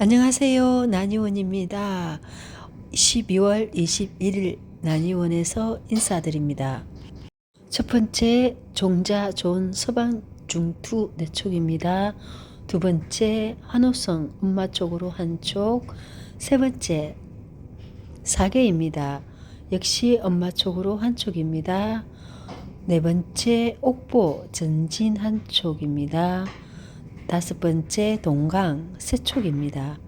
안녕하세요. 나니원입니다. 12월 21일 나니원에서 인사드립니다. 첫 번째 종자 좋은 서방 중투 내촉입니다. 두 번째 한호성 엄마 쪽으로 한쪽. 세 번째 사계입니다. 역시 엄마 쪽으로 한쪽입니다. 네 번째 옥보 전진 한쪽입니다. 다섯 번째 동강 세촉입니다.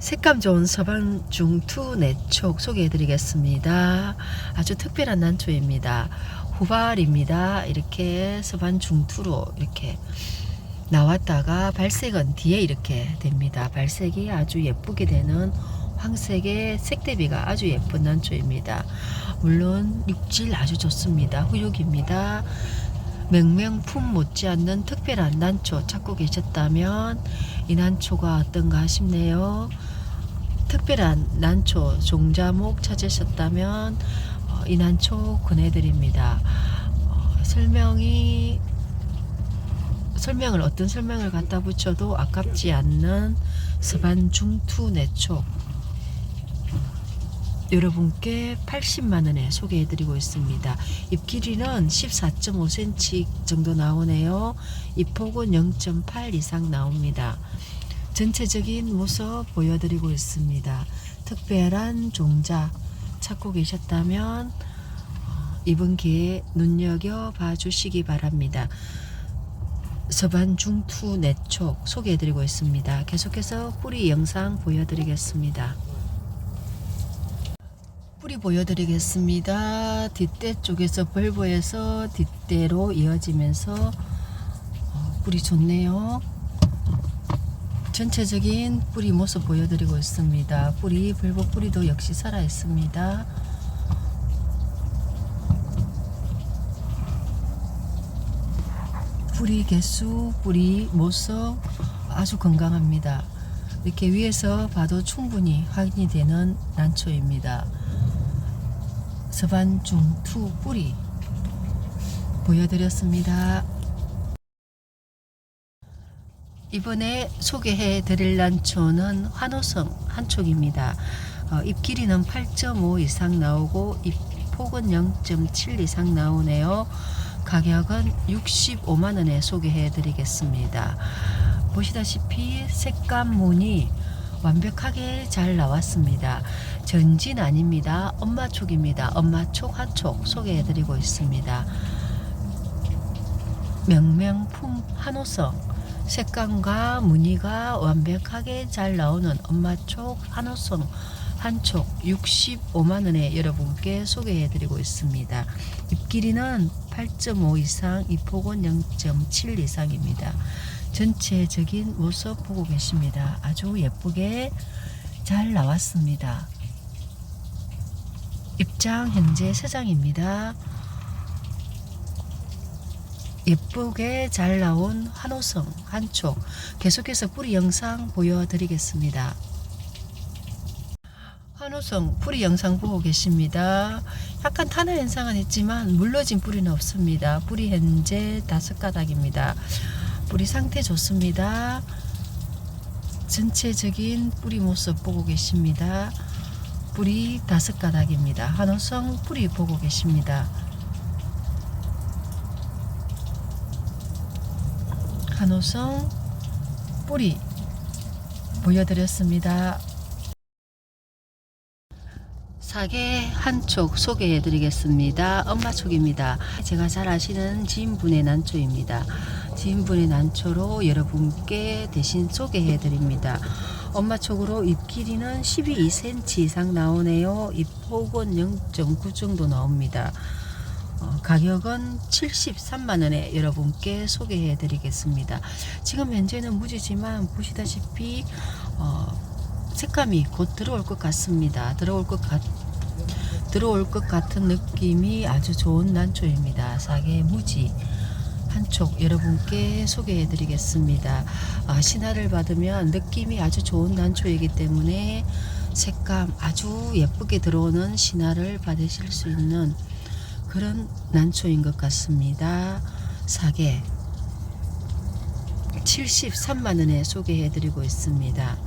색감 좋은 서방 중투 내촉 소개해 드리겠습니다. 아주 특별한 난초입니다. 후발입니다. 이렇게 서반 중투로 이렇게 나왔다가 발색은 뒤에 이렇게 됩니다. 발색이 아주 예쁘게 되는 황색의 색대비가 아주 예쁜 난초입니다. 물론 육질 아주 좋습니다. 후육입니다. 명명품 못지않는 특별한 난초 찾고 계셨다면 이 난초가 어떤가 싶네요. 특별한 난초 종자목 찾으셨다면 어, 이 난초 권해드립니다. 어, 설명이 설명을 어떤 설명을 갖다 붙여도 아깝지 않는 서반 중투 내초 여러분께 80만 원에 소개해 드리고 있습니다. 잎 길이는 14.5cm 정도 나오네요. 잎 폭은 0.8 이상 나옵니다. 전체적인 모습 보여드리고 있습니다. 특별한 종자 찾고 계셨다면 어, 이번 기회에 눈여겨 봐 주시기 바랍니다. 서반 중투 내촉 소개해드리고 있습니다. 계속해서 뿌리 영상 보여드리겠습니다. 뿌리 보여드리겠습니다. 뒷대 쪽에서 벌보에서 뒷대로 이어지면서 어, 뿌리 좋네요. 전체적인 뿌리 모습 보여드리고 있습니다. 뿌리 벌보 뿌리도 역시 살아 있습니다. 뿌리 개수, 뿌리 모습 아주 건강합니다. 이렇게 위에서 봐도 충분히 확인이 되는 난초입니다. 서반 중 투 뿌리 보여드렸습니다. 이번에 소개해 드릴 난초는 환호성 한촉입니다. 어, 잎 길이는 8.5 이상 나오고 잎 폭은 0.7 이상 나오네요. 가격은 65만 원에 소개해 드리겠습니다. 보시다시피 색감 무늬 완벽하게 잘 나왔습니다. 전진 아닙니다. 엄마 촉입니다. 엄마 촉 한 촉 소개해 드리고 있습니다. 명명품 한호성 색감과 무늬가 완벽하게 잘 나오는 엄마 촉 한호성 한촉 65만 원에 여러분께 소개해 드리고 있습니다. 잎 길이는 8.5 이상, 잎 폭은 0.7 이상입니다. 전체적인 모습 보고 계십니다. 아주 예쁘게 잘 나왔습니다. 입장 현재 세 장입니다. 예쁘게 잘 나온 한호성 한촉 계속해서 뿌리 영상 보여드리겠습니다. 한호성 뿌리 영상 보고 계십니다. 약간 탄화 현상은 있지만 물러진 뿌리는 없습니다. 뿌리 현재 다섯 가닥입니다. 뿌리 상태 좋습니다. 전체적인 뿌리 모습 보고 계십니다. 뿌리 다섯 가닥입니다. 한호성 뿌리 보고 계십니다. 한호성 뿌리 보여드렸습니다. 사계 한쪽 소개해 드리겠습니다. 엄마 촉입니다. 제가 잘 아시는 지인분의 난초입니다. 지인분의 난초로 여러분께 대신 소개해 드립니다. 엄마 촉으로 잎 길이는 12cm 이상 나오네요. 잎 폭은 0.9 정도 나옵니다. 어, 가격은 73만원에 여러분께 소개해 드리겠습니다. 지금 현재는 무지지만 보시다시피 어, 색감이 곧 들어올 것 같습니다. 들어올 것 같, 들어올 것 같은 느낌이 아주 좋은 난초입니다. 사계 무지 한쪽 여러분께 소개해 드리겠습니다. 아, 신화를 받으면 느낌이 아주 좋은 난초이기 때문에 색감 아주 예쁘게 들어오는 신화를 받으실 수 있는 그런 난초인 것 같습니다. 사계 73만 원에 소개해 드리고 있습니다.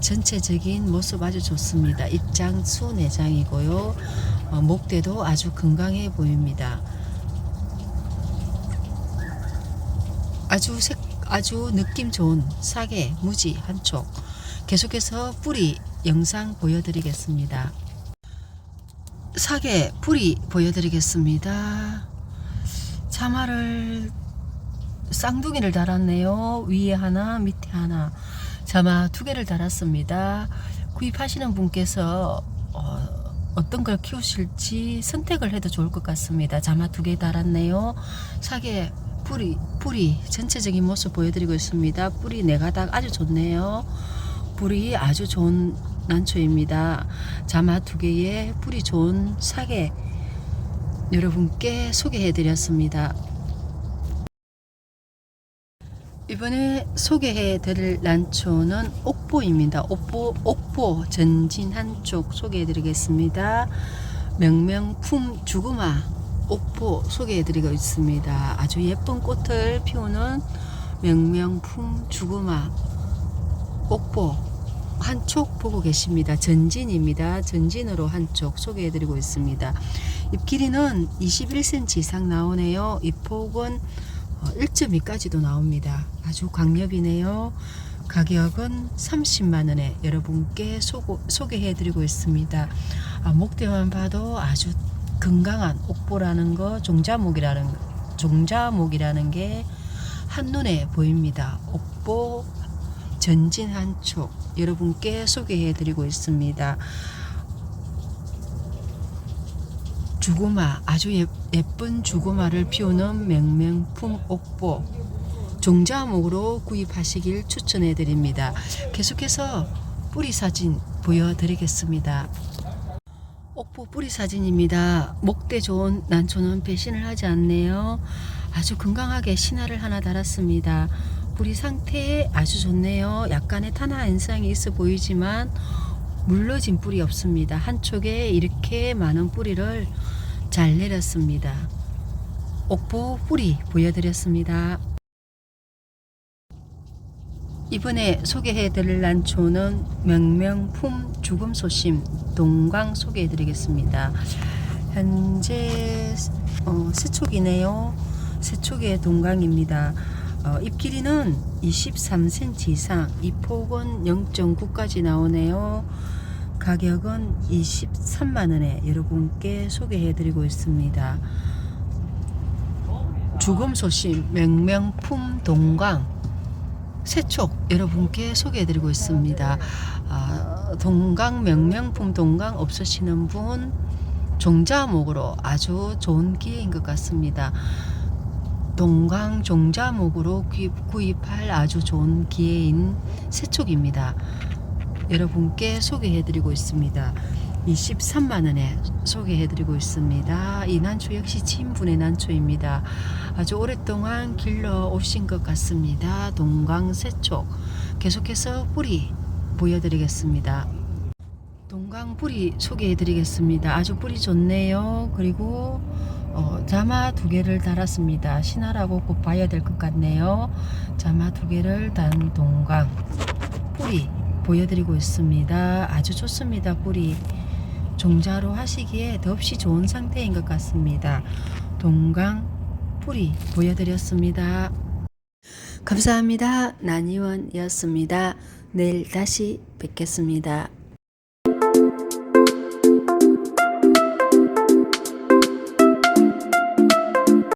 전체적인 모습 아주 좋습니다. 입장 수 내장이고요. 어, 목대도 아주 건강해 보입니다. 아주 색 아주 느낌 좋은 사계 무지 한쪽 계속해서 뿌리 영상 보여드리겠습니다. 사계 뿌리 보여드리겠습니다. 자마를 쌍둥이를 달았네요. 위에 하나, 밑에 하나. 자마 두 개를 달았습니다. 구입하시는 분께서 어, 어떤 걸 키우실지 선택을 해도 좋을 것 같습니다. 자마 두 개 달았네요. 사계 뿌리, 뿌리 전체적인 모습 보여드리고 있습니다. 뿌리 네 가닥 아주 좋네요. 뿌리 아주 좋은 난초입니다. 자마 두 개에 뿌리 좋은 사계 여러분께 소개해드렸습니다. 이번에 소개해 드릴 난초는 옥보입니다. 옥보, 옥보 전진 한쪽 소개해 드리겠습니다. 명명품 주구마 옥보 소개해 드리고 있습니다. 아주 예쁜 꽃을 피우는 명명품 주구마 옥보 한쪽 보고 계십니다. 전진입니다. 전진으로 한쪽 소개해 드리고 있습니다. 잎 길이는 21cm 이상 나오네요. 잎 폭은 1.2까지도 나옵니다. 아주 강력이네요. 가격은 30만원에 여러분께 소, 소개해 드리고 있습니다. 아, 목대만 봐도 아주 건강한 옥보라는 거, 종자목이라는 거, 종자목이라는 게 한눈에 보입니다. 옥보 전진 한촉 여러분께 소개해 드리고 있습니다. 주고마 아주 예, 예쁜 주고마를 피우는 명명품 옥보 종자목으로 구입하시길 추천해 드립니다. 계속해서 뿌리 사진 보여드리겠습니다. 옥보 뿌리 사진입니다. 목대 좋은 난초는 배신을 하지 않네요. 아주 건강하게 신화를 하나 달았습니다. 뿌리 상태 아주 좋네요. 약간의 탄화 현상이 있어 보이지만 물러진 뿌리 없습니다. 한쪽에 이렇게 많은 뿌리를 잘 내렸습니다. 옥보 뿌리 보여드렸습니다. 이번에 소개해 드릴 난초는 명명품 죽음 소심 동광 소개해 드리겠습니다. 현재 어, 세촉이네요. 세촉의 동광입니다. 어, 잎 길이는 23cm 이상, 잎 폭은 0.9까지 나오네요. 가격은 23만원에 여러분께 소개해드리고 있습니다. 죽음 소심 명명품 동광 세촉 여러분께 소개해드리고 있습니다. 아, 동강 명명품 동강 없으시는 분 종자목으로 아주 좋은 기회인 것 같습니다. 동강 종자목으로 구입, 구입할 아주 좋은 기회인 세촉입니다. 여러분께 소개해드리고 있습니다. 23만원에 소개해드리고 있습니다. 이 난초 역시 친분의 난초입니다. 아주 오랫동안 길러 오신 것 같습니다. 동강세촉. 계속해서 뿌리 보여드리겠습니다. 동강 뿌리 소개해드리겠습니다. 아주 뿌리 좋네요. 그리고 어, 자마 두 개를 달았습니다. 신화라고 꼭 봐야 될 것 같네요. 자마 두 개를 단 동강 뿌리 보여드리고 있습니다. 아주 좋습니다. 뿌리 종자로 하시기에 더없이 좋은 상태인 것 같습니다. 동강 뿌리 보여드렸습니다. 감사합니다. 난이원이었습니다. 내일 다시 뵙겠습니다.